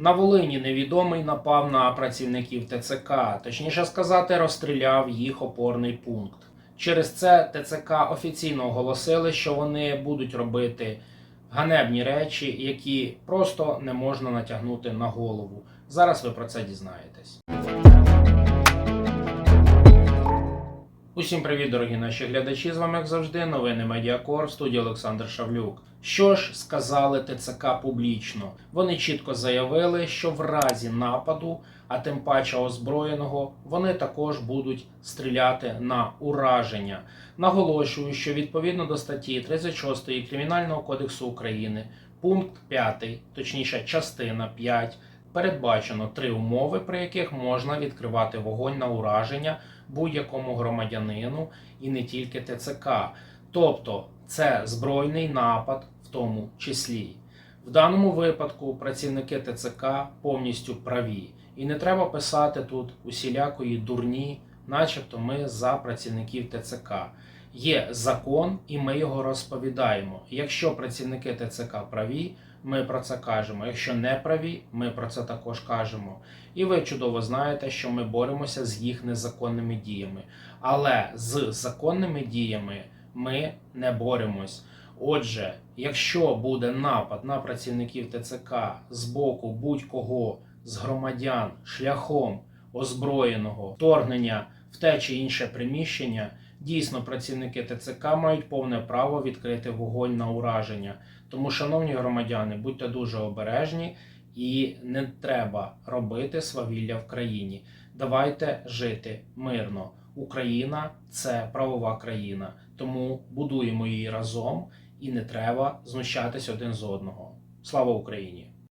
На Волині невідомий напав на працівників ТЦК, точніше сказати, розстріляв їх опорний пункт. Через це ТЦК офіційно оголосили, що вони будуть робити ганебні речі, які просто не можна натягнути на голову. Зараз ви про це дізнаєтесь. Усім привіт, дорогі наші глядачі. З вами, як завжди, новини Медіакор в студії Олександр Шавлюк. Що ж сказали ТЦК публічно? Вони чітко заявили, що в разі нападу, а тим паче озброєного, вони також будуть стріляти на ураження. Наголошую, що відповідно до статті 36 Кримінального кодексу України, пункт 5, точніше, частина 5, передбачено три умови, при яких можна відкривати вогонь на ураження будь-якому громадянину і не тільки ТЦК. Тобто це збройний напад в тому числі. В даному випадку працівники ТЦК повністю праві. І не треба писати тут усілякої дурні, начебто ми за працівників ТЦК. Є закон, і ми його розповідаємо. Якщо працівники ТЦК праві, ми про це кажемо. Якщо не праві, ми про це також кажемо. І ви чудово знаєте, що ми боремося з їх незаконними діями. Але з законними діями ми не боремось. Отже, якщо буде напад на працівників ТЦК з боку будь-кого з громадян шляхом озброєного вторгнення в те чи інше приміщення, дійсно працівники ТЦК мають повне право відкрити вогонь на ураження. Тому, шановні громадяни, будьте дуже обережні і не треба робити свавілля в країні. Давайте жити мирно. Україна це правова країна, тому будуємо її разом і не треба знущатись один з одного. Слава Україні!